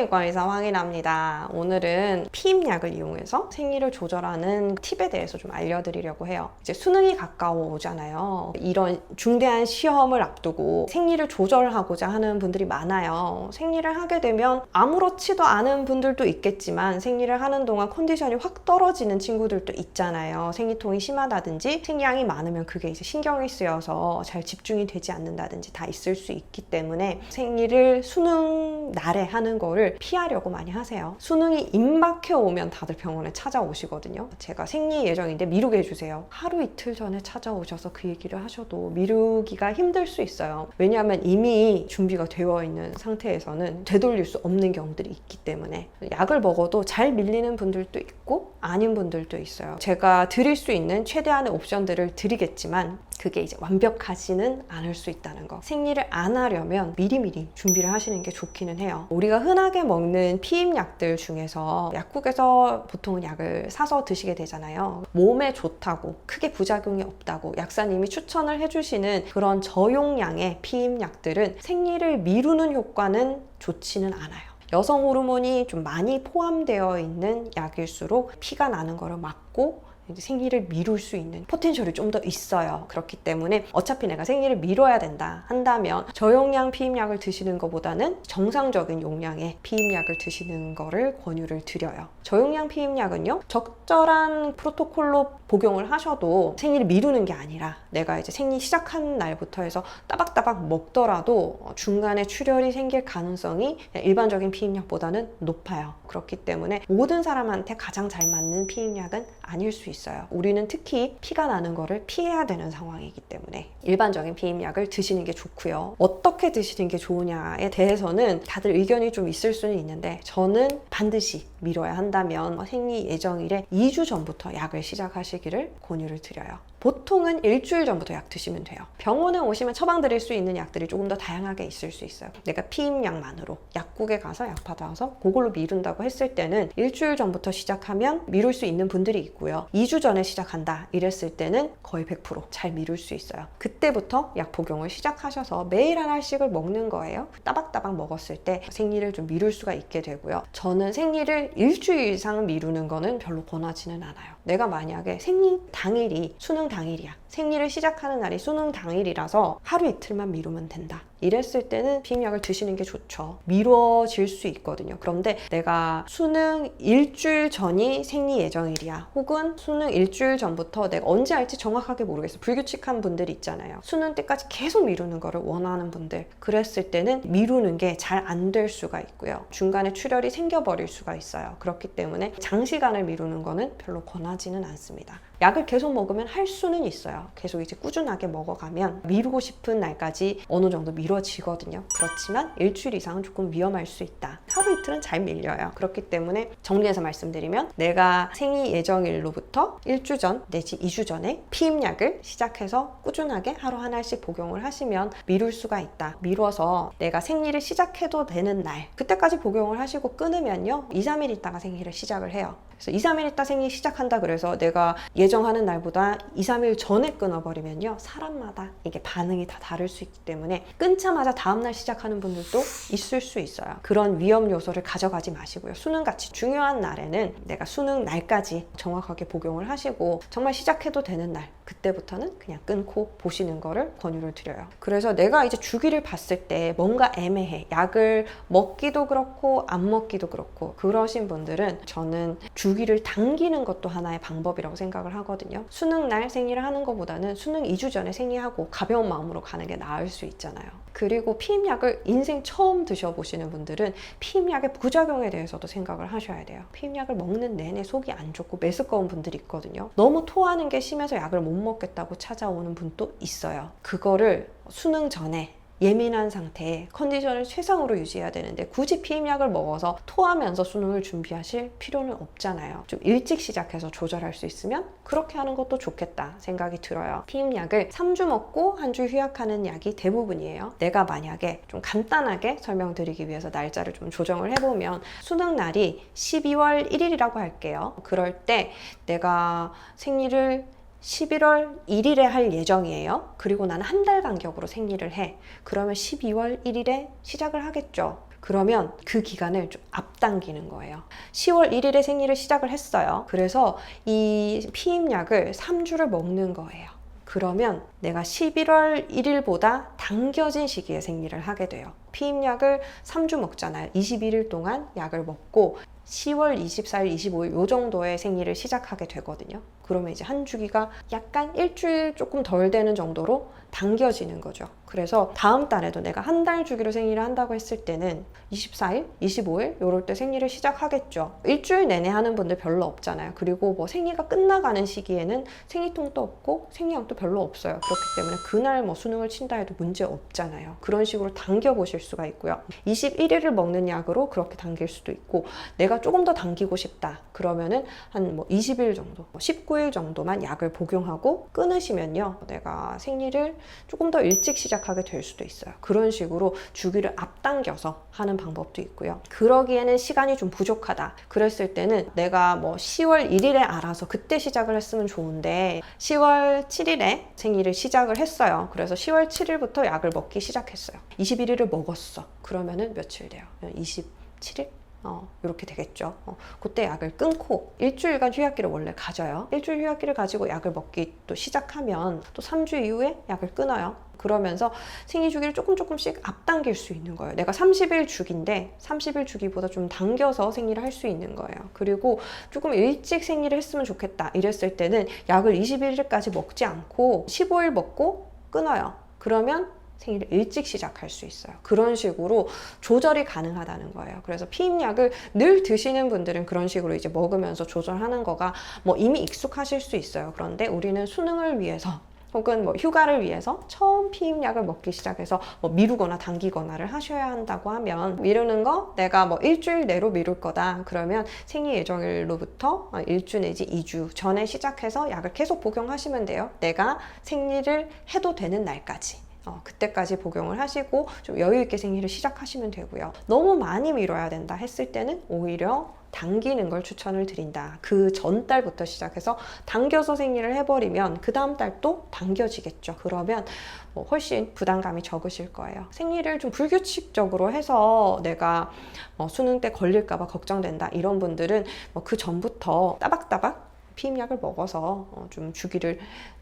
피부인과 의사 확인합니다. 오늘은 피임약을 이용해서 생리를 조절하는 팁에 대해서 좀 알려드리려고 해요. 이제 수능이 가까워오잖아요. 이런 중대한 시험을 앞두고 생리를 조절하고자 하는 분들이 많아요. 생리를 하게 되면 아무렇지도 않은 분들도 있겠지만 생리를 하는 동안 컨디션이 확 떨어지는 친구들도 있잖아요. 생리통이 심하다든지 생리량이 많으면 그게 이제 신경이 쓰여서 잘 집중이 되지 않는다든지 다 있을 수 있기 때문에 생리를 수능 날에 하는 거를 피하려고 많이 하세요. 수능이 임박해 오면 다들 병원에 찾아오시거든요. 제가 생리 예정인데 미루게 해주세요. 하루 이틀 전에 찾아오셔서 그 얘기를 하셔도 미루기가 힘들 수 있어요. 왜냐하면 이미 준비가 되어 있는 상태에서는 되돌릴 수 없는 경우들이 있기 때문에 약을 먹어도 잘 밀리는 분들도 있고 아닌 분들도 있어요. 제가 드릴 수 있는 최대한의 옵션들을 드리겠지만 그게 이제 완벽하지는 않을 수 있다는 거. 생리를 안 하려면 미리미리 준비를 하시는 게 좋기는 해요. 우리가 흔하게 먹는 피임약들 중에서 약국에서 보통은 약을 사서 드시게 되잖아요. 몸에 좋다고 크게 부작용이 없다고 약사님이 추천을 해주시는 그런 저용량의 피임약들은 생리를 미루는 효과는 좋지는 않아요. 여성 호르몬이 좀 많이 포함되어 있는 약일수록 피가 나는 거를 막고 생리를 미룰 수 있는 포텐셜이 좀 더 있어요. 그렇기 때문에 어차피 내가 생리를 미뤄야 된다 한다면 저용량 피임약을 드시는 것보다는 정상적인 용량의 피임약을 드시는 거를 권유를 드려요. 저용량 피임약은요, 적절한 프로토콜로 복용을 하셔도 생리를 미루는 게 아니라 내가 이제 생리 시작한 날부터 해서 따박따박 먹더라도 중간에 출혈이 생길 가능성이 일반적인 피임약보다는 높아요. 그렇기 때문에 모든 사람한테 가장 잘 맞는 피임약은 아닐 수 있어요. 우리는 특히 피가 나는 거를 피해야 되는 상황이기 때문에 일반적인 피임약을 드시는 게 좋고요. 어떻게 드시는 게 좋으냐에 대해서는 다들 의견이 좀 있을 수는 있는데 저는 반드시 미뤄야 한다면 생리 예정일에 2주 전부터 약을 시작하시기를 권유를 드려요. 보통은 일주일 전부터 약 드시면 돼요. 병원에 오시면 처방 드릴 수 있는 약들이 조금 더 다양하게 있을 수 있어요. 내가 피임약만으로 약국에 가서 약 받아서 그걸로 미룬다고 했을 때는 일주일 전부터 시작하면 미룰 수 있는 분들이 있고요. 2주 전에 시작한다 이랬을 때는 거의 100%잘 미룰 수 있어요. 그때부터 약 복용을 시작하셔서 매일 하나씩을 먹는 거예요. 따박따박 먹었을 때 생리를 좀 미룰 수가 있게 되고요. 저는 생리를 일주일 이상 미루는 거는 별로 권하지는 않아요. 내가 만약에 생리 당일이 수능 당일이야. 생리를 시작하는 날이 수능 당일이라서 하루 이틀만 미루면 된다. 이랬을 때는 피임약을 드시는 게 좋죠. 미뤄질 수 있거든요. 그런데 내가 수능 일주일 전이 생리 예정일이야. 혹은 수능 일주일 전부터 내가 언제 할지 정확하게 모르겠어. 불규칙한 분들이 있잖아요. 수능 때까지 계속 미루는 거를 원하는 분들. 그랬을 때는 미루는 게 잘 안 될 수가 있고요. 중간에 출혈이 생겨버릴 수가 있어요. 그렇기 때문에 장시간을 미루는 거는 별로 권하지는 않습니다. 약을 계속 먹으면 할 수는 있어요. 계속 이제 꾸준하게 먹어가면 미루고 싶은 날까지 어느 정도 미뤄지거든요. 그렇지만 일주일 이상은 조금 위험할 수 있다. 하루 이틀은 잘 밀려요. 그렇기 때문에 정리해서 말씀드리면 내가 생리 예정일로부터 일주 전 내지 2주 전에 피임약을 시작해서 꾸준하게 하루 하나씩 복용을 하시면 미룰 수가 있다. 미뤄서 내가 생리를 시작해도 되는 날 그때까지 복용을 하시고 끊으면요. 2, 3일 있다가 생리를 시작을 해요. 그래서 2, 3일 있다 생리 시작한다 그래서 내가 예정하는 날보다 2, 3일 전에 끊어버리면요. 사람마다 이게 반응이 다 다를 수 있기 때문에 끊자마자 다음날 시작하는 분들도 있을 수 있어요. 그런 위험 요소를 가져가지 마시고요. 수능 같이 중요한 날에는 내가 수능 날까지 정확하게 복용을 하시고 정말 시작해도 되는 날 그때부터는 그냥 끊고 보시는 거를 권유를 드려요. 그래서 내가 이제 주기를 봤을 때 뭔가 애매해. 약을 먹기도 그렇고 안 먹기도 그렇고 그러신 분들은 저는 주기를 당기는 것도 하나의 방법이라고 생각을 하거든요. 수능 날 생리를 하는 것보다는 수능 2주 전에 생리하고 가벼운 마음으로 가는 게 나을 수 있잖아요. 그리고 피임약을 인생 처음 드셔보시는 분들은 피임약의 부작용에 대해서도 생각을 하셔야 돼요. 피임약을 먹는 내내 속이 안 좋고 메스꺼운 분들이 있거든요. 너무 토하는 게 심해서 약을 못 먹겠다고 찾아오는 분도 있어요. 그거를 수능 전에 예민한 상태에 컨디션을 최상으로 유지해야 되는데 굳이 피임약을 먹어서 토하면서 수능을 준비하실 필요는 없잖아요. 좀 일찍 시작해서 조절할 수 있으면 그렇게 하는 것도 좋겠다 생각이 들어요. 피임약을 3주 먹고 한 주 휴약하는 약이 대부분이에요. 내가 만약에 좀 간단하게 설명드리기 위해서 날짜를 좀 조정을 해보면 수능 날이 12월 1일이라고 할게요. 그럴 때 내가 생리를 11월 1일에 할 예정이에요. 그리고 나는 한 달 간격으로 생리를 해. 그러면 12월 1일에 시작을 하겠죠. 그러면 그 기간을 좀 앞당기는 거예요. 10월 1일에 생리를 시작을 했어요. 그래서 이 피임약을 3주를 먹는 거예요. 그러면 내가 11월 1일보다 당겨진 시기에 생리를 하게 돼요. 피임약을 3주 먹잖아요. 21일 동안 약을 먹고 10월 24일, 25일 요 정도의 생리를 시작하게 되거든요. 그러면 이제 한 주기가 약간 일주일 조금 덜 되는 정도로 당겨지는 거죠. 그래서 다음 달에도 내가 한 달 주기로 생리를 한다고 했을 때는 24일, 25일 요럴 때 생리를 시작하겠죠. 일주일 내내 하는 분들 별로 없잖아요. 그리고 뭐 생리가 끝나가는 시기에는 생리통도 없고 생리약도 별로 없어요. 그렇기 때문에 그날 뭐 수능을 친다 해도 문제 없잖아요. 그런 식으로 당겨 보실 수가 있고요. 21일을 먹는 약으로 그렇게 당길 수도 있고 내가 조금 더 당기고 싶다. 그러면은 한 뭐 20일 정도, 19일 정도만 약을 복용하고 끊으시면요. 내가 생리를 조금 더 일찍 시작하게 될 수도 있어요. 그런 식으로 주기를 앞당겨서 하는 방법도 있고요. 그러기에는 시간이 좀 부족하다. 그랬을 때는 내가 뭐 10월 1일에 알아서 그때 시작을 했으면 좋은데 10월 7일에 생리를 시작을 했어요. 그래서 10월 7일부터 약을 먹기 시작했어요. 21일을 먹었어. 그러면은 며칠 돼요? 27일? 어, 이렇게 되겠죠. 어, 그때 약을 끊고 일주일간 휴약기를 원래 가져요. 일주일 휴약기를 가지고 약을 먹기 또 시작하면 또 3주 이후에 약을 끊어요. 그러면서 생리 주기를 조금 조금씩 앞당길 수 있는 거예요. 내가 30일 주기인데 30일 주기보다 좀 당겨서 생리를 할 수 있는 거예요. 그리고 조금 일찍 생리를 했으면 좋겠다. 이랬을 때는 약을 21일까지 먹지 않고 15일 먹고 끊어요. 그러면 생리를 일찍 시작할 수 있어요. 그런 식으로 조절이 가능하다는 거예요. 그래서 피임약을 늘 드시는 분들은 그런 식으로 이제 먹으면서 조절하는 거가 뭐 이미 익숙하실 수 있어요. 그런데 우리는 수능을 위해서 혹은 뭐 휴가를 위해서 처음 피임약을 먹기 시작해서 뭐 미루거나 당기거나를 하셔야 한다고 하면 미루는 거 내가 뭐 일주일 내로 미룰 거다 그러면 생리 예정일로부터 일주 내지 2주 전에 시작해서 약을 계속 복용하시면 돼요. 내가 생리를 해도 되는 날까지. 어, 그때까지 복용을 하시고 좀 여유 있게 생리를 시작하시면 되고요. 너무 많이 미뤄야 된다 했을 때는 오히려 당기는 걸 추천을 드린다. 그 전달부터 시작해서 당겨서 생리를 해버리면 그 다음 달또 당겨지겠죠. 그러면 뭐 훨씬 부담감이 적으실 거예요. 생리를 좀 불규칙적으로 해서 내가 뭐 수능 때 걸릴까봐 걱정된다. 이런 분들은 뭐 그 전부터 따박따박 피임약을 먹어서 어, 좀 주기를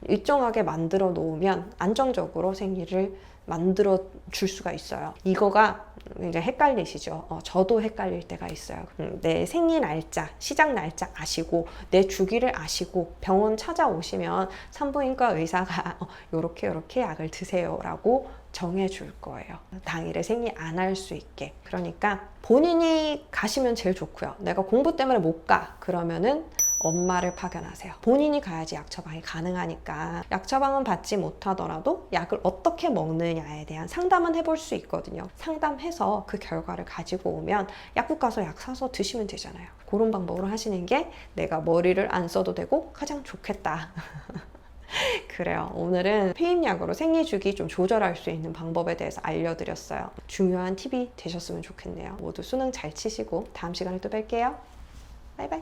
일정하게 만들어 놓으면 안정적으로 생리를 만들어 줄 수가 있어요. 이거가 이제 헷갈리시죠. 어, 저도 헷갈릴 때가 있어요. 음, 내 생리 날짜, 시작 날짜 아시고 내 주기를 아시고 병원 찾아오시면 산부인과 의사가 어, 요렇게 요렇게 약을 드세요라고 정해줄 거예요. 당일에 생리 안 할 수 있게. 그러니까 본인이 가시면 제일 좋고요. 내가 공부 때문에 못 가. 그러면은 엄마를 파견하세요. 본인이 가야지 약 처방이 가능하니까 약 처방은 받지 못하더라도 약을 어떻게 먹느냐에 대한 상담은 해볼 수 있거든요. 상담해서 그 결과를 가지고 오면 약국 가서 약 사서 드시면 되잖아요. 그런 방법으로 하시는 게 내가 머리를 안 써도 되고 가장 좋겠다. 그래요. 오늘은 피임약으로 생리 주기 좀 조절할 수 있는 방법에 대해서 알려드렸어요. 중요한 팁이 되셨으면 좋겠네요. 모두 수능 잘 치시고 다음 시간에 또 뵐게요. 바이바이.